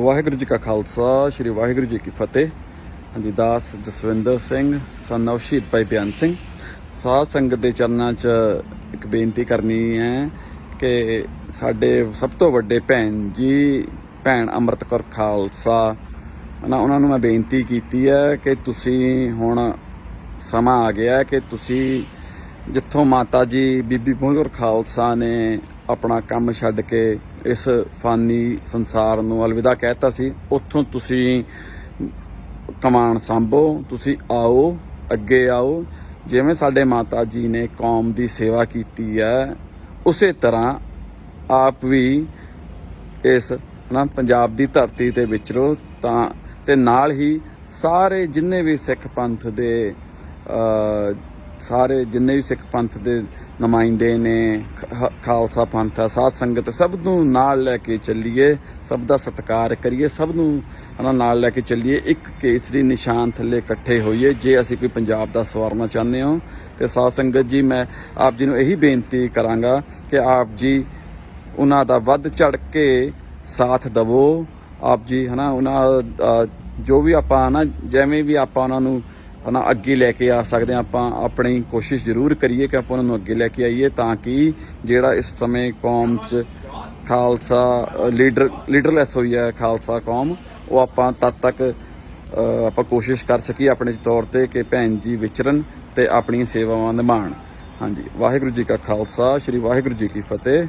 ਵਾਹਿਗੁਰੂ ਜੀ ਕਾ ਖਾਲਸਾ, ਸ੍ਰੀ ਵਾਹਿਗੁਰੂ ਜੀ ਕੀ ਫਤਿਹ। ਹਾਂਜੀ, ਦਾਸ ਜਸਵਿੰਦਰ ਸਿੰਘ ਸਨ of ਸ਼ਹੀਦ ਭਾਈ ਬਿਆਨ ਸਿੰਘ। ਸਾਧ ਸੰਗਤ ਦੇ ਚਰਨਾਂ 'ਚ ਇੱਕ ਬੇਨਤੀ ਕਰਨੀ ਹੈ ਕਿ ਸਾਡੇ ਸਭ ਤੋਂ ਵੱਡੇ ਭੈਣ ਜੀ, ਭੈਣ ਅੰਮ੍ਰਿਤ ਕੌਰ ਖਾਲਸਾ ਨਾ ਉਹਨਾਂ ਨੂੰ ਮੈਂ ਬੇਨਤੀ ਕੀਤੀ ਹੈ ਕਿ ਤੁਸੀਂ ਹੁਣ ਸਮਾਂ ਆ ਗਿਆ ਕਿ ਤੁਸੀਂ ਜਿੱਥੋਂ ਮਾਤਾ ਜੀ, ਬੀਬੀ ਬੁੰਗਰ ਖਾਲਸਾ ਨੇ ਆਪਣਾ ਕੰਮ ਛੱਡ ਕੇ ਇਸ ਫਾਨੀ ਸੰਸਾਰ ਨੂੰ ਅਲਵਿਦਾ ਕਹਿਤਾ ਸੀ, ਉੱਥੋਂ ਤੁਸੀਂ ਕਮਾਨ ਸੰਭੋ, ਤੁਸੀਂ ਆਓ, ਅੱਗੇ ਆਓ। ਜਿਵੇਂ ਸਾਡੇ ਮਾਤਾ ਜੀ ਨੇ ਕੌਮ ਦੀ ਸੇਵਾ ਕੀਤੀ ਹੈ, ਉਸੇ ਤਰ੍ਹਾਂ ਆਪ ਵੀ ਇਸ ਨਾ ਪੰਜਾਬ ਦੀ ਧਰਤੀ ਤੇ ਵਿਚਰੋ ਤਾਂ, ਤੇ ਨਾਲ ਹੀ ਸਾਰੇ ਜਿੰਨੇ ਵੀ ਸਿੱਖ ਪੰਥ ਦੇ ਸਾਰੇ ਜਿੰਨੇ ਵੀ ਸਿੱਖ ਪੰਥ ਦੇ ਨੁਮਾਇੰਦੇ ਨੇ, ਖ- ਖਾਲਸਾ ਪੰਥ ਆ, ਸਾਧ ਸੰਗਤ, ਸਭ ਨੂੰ ਨਾਲ ਲੈ ਕੇ ਚੱਲੀਏ, ਸਭ ਦਾ ਸਤਿਕਾਰ ਕਰੀਏ, ਸਭ ਨੂੰ ਹਨਾ ਨਾਲ ਲੈ ਕੇ ਚੱਲੀਏ, ਇੱਕ ਕੇਸਰੀ ਨਿਸ਼ਾਨ ਥੱਲੇ ਇਕੱਠੇ ਹੋਈਏ, ਜੇ ਅਸੀਂ ਕੋਈ ਪੰਜਾਬ ਦਾ ਸਵਾਰਨਾ ਚਾਹੁੰਦੇ ਹਾਂ। ਤੇ ਸਾਧ ਸੰਗਤ ਜੀ, ਮੈਂ ਆਪ ਜੀ ਨੂੰ ਇਹੀ ਬੇਨਤੀ ਕਰਾਂਗਾ ਕਿ ਆਪ ਜੀ ਉਹਨਾਂ ਦਾ ਵੱਧ ਚੜ ਕੇ ਸਾਥ ਦਵੋ। ਆਪ ਜੀ ਹਨਾ ਉਹਨਾਂ ਜੋ ਵੀ ਆਪਾਂ ਨਾ ਜਿਵੇਂ ਵੀ ਆਪਾਂ ਉਹਨਾਂ ਨੂੰ ਹਨਾ, ਅੱਗੇ ਲੈ ਕੇ ਆ ਸਕਦੇ ਹਾਂ। ਆਪਾਂ ਆਪਣੀ ਕੋਸ਼ਿਸ਼ ਜ਼ਰੂਰ ਕਰੀਏ ਕਿ ਆਪਾਂ ਉਹਨਾਂ ਨੂੰ ਅੱਗੇ ਲੈ ਕੇ ਆਈਏ ਤਾਂ ਕਿ ਜਿਹੜਾ ਇਸ ਸਮੇਂ ਕੌਮ 'ਚ ਖਾਲਸਾ ਲੀਡਰ, ਲੀਡਰਲੈਸ ਹੋਈ ਹੈ ਖਾਲਸਾ ਕੌਮ, ਉਹ ਆਪਾਂ ਤਦ ਤੱਕ ਆਪਾਂ ਕੋਸ਼ਿਸ਼ ਕਰ ਸਕੀਏ ਆਪਣੇ ਤੌਰ ਤੇ ਕਿ ਭੈਣ ਜੀ ਵਿਚਰਨ ਤੇ ਆਪਣੀਆਂ ਸੇਵਾਵਾਂ ਨਿਭਾਉਣ ਹਾਂਜੀ, ਵਾਹਿਗੁਰੂ ਜੀ ਕਾ ਖਾਲਸਾ, ਸ੍ਰੀ ਵਾਹਿਗੁਰੂ ਜੀ ਕੀ ਫਤਿਹ।